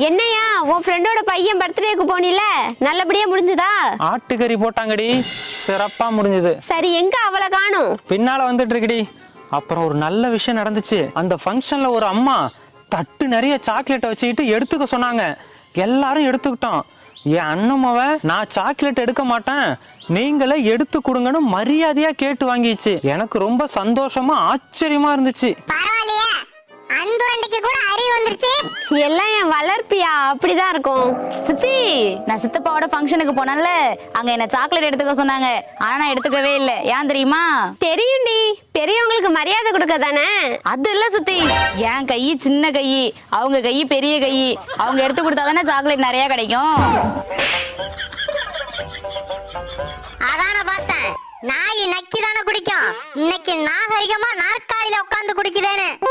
என்னையா உன் ஃப்ரெண்டோட பையன் பர்த்டேக்கு போனில? நல்லபடியா முடிஞ்சுதா? ஆட்டுக்கறி போட்டாங்கடி. சிறப்பா முடிஞ்சது. சரி எங்க அவளை காணும்? பின்னால வந்துட்டு இருக்குடி அப்புறம் ஒரு நல்ல விஷயம் நடந்துச்சு. அந்த ஃபங்க்ஷன்ல ஒரு அம்மா தட்டு நிறைய சாக்லேட்டை வச்சுக்கிட்டு எடுத்துக்க சொன்னாங்க. எல்லாரும் எடுத்துக்கிட்டோம். என் அண்ணமாவ நான் சாக்லேட் எடுக்க மாட்டேன். நீங்களே எடுத்து கொடுங்கன்னு மரியாதையா கேட்டு வாங்கிச்சு. எனக்கு ரொம்ப சந்தோஷமா ஆச்சரியமா இருந்துச்சு. பரவாயில்லையே. அந்துரண்டைக்கு கூட அறிவு வந்துருச்சு. எல்லாம் என் வளர்ப்பியா? அப்படிதான் இருக்கும். சித்தி நான் சித்தப்பாவோட ஃபங்க்ஷனுக்கு போனேன்ல. அங்க என்ன சாக்லேட் எடுத்துக்க சொன்னாங்க. ஆனா நான் எடுத்துக்கவே இல்லை. ஏன் தெரியுமா? தெரியும்டி. பெரியவங்களுக்கு மரியாதை கொடுக்க தானே? அது இல்ல சித்தி. என் கை சின்ன கை. அவங்க கை பெரிய கை. அவங்க எடுத்து கொடுத்தா தானே சாக்லேட் நிறைய கிடைக்கும். அதான பார்த்தேன். நாய் நக்கி தானே குடிக்கும். இன்னைக்கு நாகரிகமா நாற்காலியில உட்காந்து குடிக்குதேன்னு.